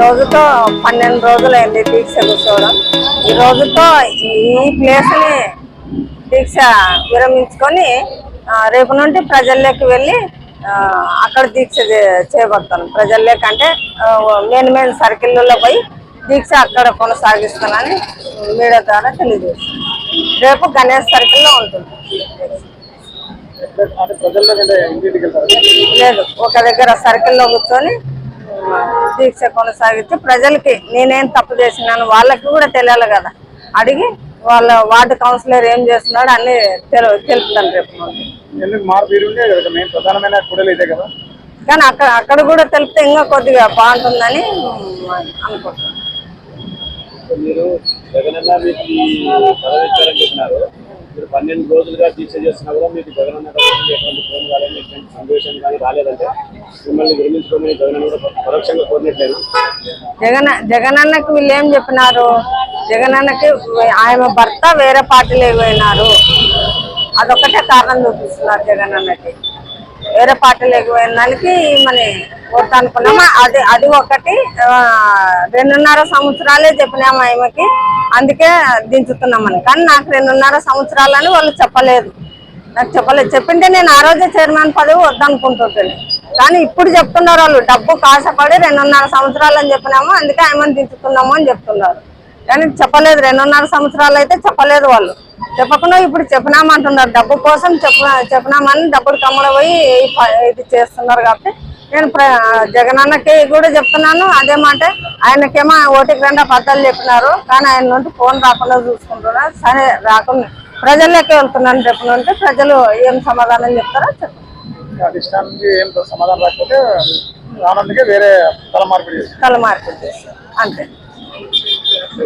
రోజుతో పన్నెండు రోజులైంది దీక్ష కూర్చోవడం. ఈ రోజుతో ఈ ప్లేస్ని దీక్ష విరమించుకొని రేపు నుండి ప్రజల్లోకి వెళ్ళి అక్కడ దీక్ష చేయబడతాను ప్రజల్లోకి అంటే మెయిన్ మెయిన్ సర్కిల్లో పోయి దీక్ష అక్కడ కొనసాగిస్తానని మీడియా ద్వారా తెలియజేస్తాను రేపు గణేష్ సర్కిల్లో ఉంటుంది. లేదు ఒక దగ్గర సర్కిల్లో కూర్చొని దీక్ష కొనసాగించి ప్రజలకి నేనేం తప్పు చేసినాను వాళ్ళకి కూడా తెలియాలి కదా. అడిగి వాళ్ళ వార్డు కౌన్సిలర్ ఏం చేస్తున్నాడు అన్ని తెలు తెలుపుతాను రేపు. కానీ అక్కడ అక్కడ కూడా తెలిపితే ఇంకా కొద్దిగా బాగుంటుందని అనుకుంటున్నాను. మీరు పన్నెండు రోజులుగా దీక్ష చేస్తున్నా కూడా మీకు జగనన్న ఎటువంటి ఫోన్ కానీ ఎటువంటి సందేశం కానీ రాలేదంటే మిమ్మల్ని విరమించుకోమని జగనన్న కూడా పరోక్షంగా కోరినట్లేదు జగన్ జగనన్నకు వీళ్ళు ఏం చెప్పినారు? జగనన్నకి ఆయన భర్త వేరే పార్టీలోకి పోయినారు. అదొక్కటే కారణం చూపిస్తున్నారు జగనన్నకి వేరే పార్టీలోకి పోయిన దానికి మన ఓటు అది అది ఒకటి రెండున్నర సంవత్సరాలే చెప్పినాము ఆయనకి అందుకే దించుతున్నామని. కానీ నాకు రెండున్నర సంవత్సరాలని వాళ్ళు చెప్పలేదు. నాకు చెప్పలేదు. చెప్పింటే నేను ఆ రోజే చైర్మన్ పదవి వద్దనుకుంటుంటాను కానీ ఇప్పుడు చెప్తున్నారు వాళ్ళు డబ్బు కాసపడి రెండున్నర సంవత్సరాలు అని చెప్పినాము అందుకే ఆయమని దించుతున్నాము అని చెప్తున్నారు. కానీ చెప్పలేదు. రెండున్నర సంవత్సరాలు అయితే చెప్పలేదు వాళ్ళు. చెప్పకుండా ఇప్పుడు చెప్పినామంటున్నారు. డబ్బు కోసం చెప్ప చెప్పినామని డబ్బులు కమ్మడ పోయి ఇది చేస్తున్నారు కాబట్టి నేను జగనన్నకి కూడా చెప్తున్నాను అదే మాట. ఆయనకేమో ఓటికి రెండు పత్రాలు చెప్పినారు కానీ ఆయన నుండి ఫోన్ రాకుండా చూసుకుంటున్నారు సరే రాకుండా. ప్రజల్లోకి వెళ్తున్నాను రేపు నుండి. ప్రజలు ఏం సమాధానం చెప్తారో చెప్పండి ఏం సమాధానం రాకపోతే వేరే తల మార్పిడి అంతే.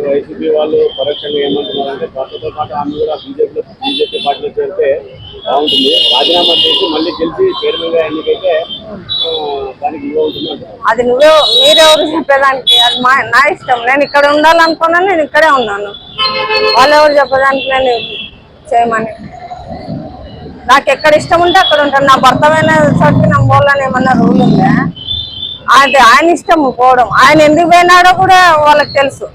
వైసీపీ వాళ్ళు పరోక్షంగా ఏమంటున్నారంటే పార్టీతో పాటు ఆమె కూడా బీజేపీలో బీజేపీ పార్టీలో చేరితే బాగుంటుంది. రాజీనామా చేసి మళ్ళీ గెలిచి చైర్మన్గా ఎన్నికైతే దానికి ఇవ్వ ఉంటుంది అది నువ్వు మీరెవరు చెప్పేదానికి? అది మా నా ఇష్టం. నేను ఇక్కడ ఉండాలనుకున్నాను నేను ఇక్కడే ఉన్నాను. వాళ్ళు ఎవరు చెప్పేదానికి నేను చేయమని? నాకు ఎక్కడ ఇష్టం ఉంటే అక్కడ ఉంటాను. నా భర్తమైన చోటికి నా పోలని ఏమన్నా రూల్ ఉందా? అది ఆయన ఇష్టం పోవడం. ఆయన ఎందుకు పోయినాడో కూడా వాళ్ళకి తెలుసు.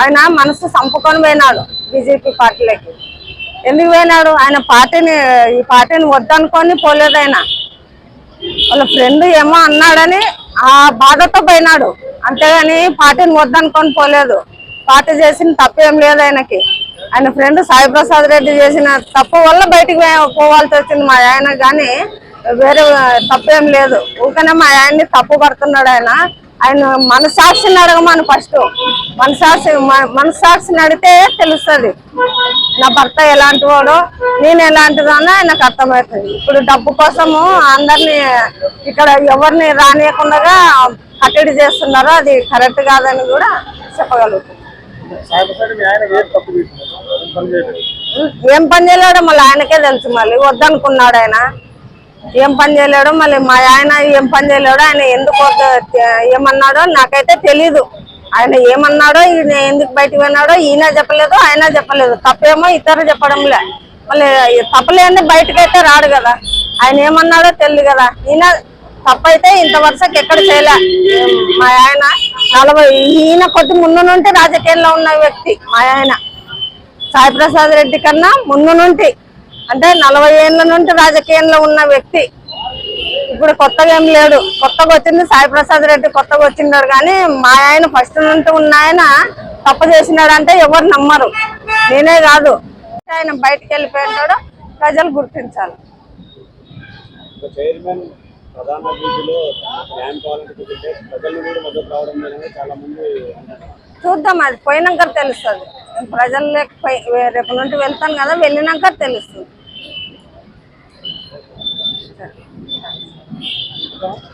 ఆయన మనసు చంపుకొని పోయినాడు బీజేపీ పార్టీలకి. ఎందుకు పోయినాడు? ఆయన పార్టీని ఈ పార్టీని వద్దనుకొని పోలేదు ఆయన. వాళ్ళ ఫ్రెండ్ ఏమో అన్నాడని ఆ బాధతో పోయినాడు. అంతేగాని పార్టీని వద్దనుకొని పోలేదు. పార్టీ చేసిన తప్పు ఏం లేదు ఆయనకి. ఆయన ఫ్రెండ్ సాయి ప్రసాద్ రెడ్డి చేసిన తప్పు వల్ల బయటికి పోవాల్సి వచ్చింది మా ఆయన. కానీ వేరే తప్పు ఏం లేదు. ఊకనే మా ఆయన్ని తప్పు పడుతున్నాడు ఆయన. ఆయన మనసాక్షిని అడగమను ఫస్ట్. మనసాక్షి మనసాక్షిని అడిగితే తెలుస్తుంది. నా భర్త ఎలాంటి వాడో నేను ఎలాంటిదానో ఆయనకు అర్థమవుతుంది. ఇప్పుడు డబ్బు కోసము అందరిని ఇక్కడ ఎవరిని రానియకుండా కట్టడి చేస్తున్నారో అది కరెక్ట్ కాదని కూడా చెప్పగలుగుతుంది ఏం పని చేయలేడు మళ్ళీ ఆయనకే తెలుసు మళ్ళీ. వద్దనుకున్నాడు ఆయన. ఏం పని చేయలేడో మళ్ళీ మా ఆయన ఏం పని చేయలేడో ఆయన ఎందుకు ఏమన్నాడో నాకైతే తెలీదు. ఆయన ఏమన్నాడో ఈయన ఎందుకు బయటకు పోయినాడో ఈయన చెప్పలేదు ఆయన చెప్పలేదు. తప్పేమో ఇతరు చెప్పడంలే. మళ్ళీ తప్పలేని బయటకైతే రాడు కదా. ఆయన ఏమన్నాడో తెలియదు కదా. ఈయన తప్పైతే ఇంత వరుసకి ఎక్కడ చేయలే. మా ఆయన నలభై ఈయన కొద్ది ముందు నుండి రాజకీయాల్లో ఉన్న వ్యక్తి మా ఆయన. సాయి ప్రసాద్ రెడ్డి కన్నా ముందు నుండి అంటే నలభై ఏళ్ళ నుండి రాజకీయంలో ఉన్న వ్యక్తి. ఇప్పుడు కొత్తగా ఏం లేడు. కొత్తగా వచ్చింది సాయి ప్రసాద్ రెడ్డి కొత్తగా వచ్చినాడు కానీ మా ఆయన ఫస్ట్ నుండి ఉన్న ఆయన తప్పు చేసినాడంటే ఎవరు నమ్మరు. నేనే కాదు. ఆయన బయటికి వెళ్ళిపోయింటాడో ప్రజలు గుర్తించాలి. ఒక చైర్మన్ ప్రధాన వీధిలో న్యాయం కావాలంటే కూర్చుంటే ప్రజల నుండి మద్దతు రావడం అనేది చాలా మంది అంటున్నారు. చూద్దాం అది పోయినాక తెలుస్తుంది. ప్రజల్లోకి పోయి రేపు నుండి వెళ్తాను కదా వెళ్ళినాక తెలుస్తుంది. இருக்கோம்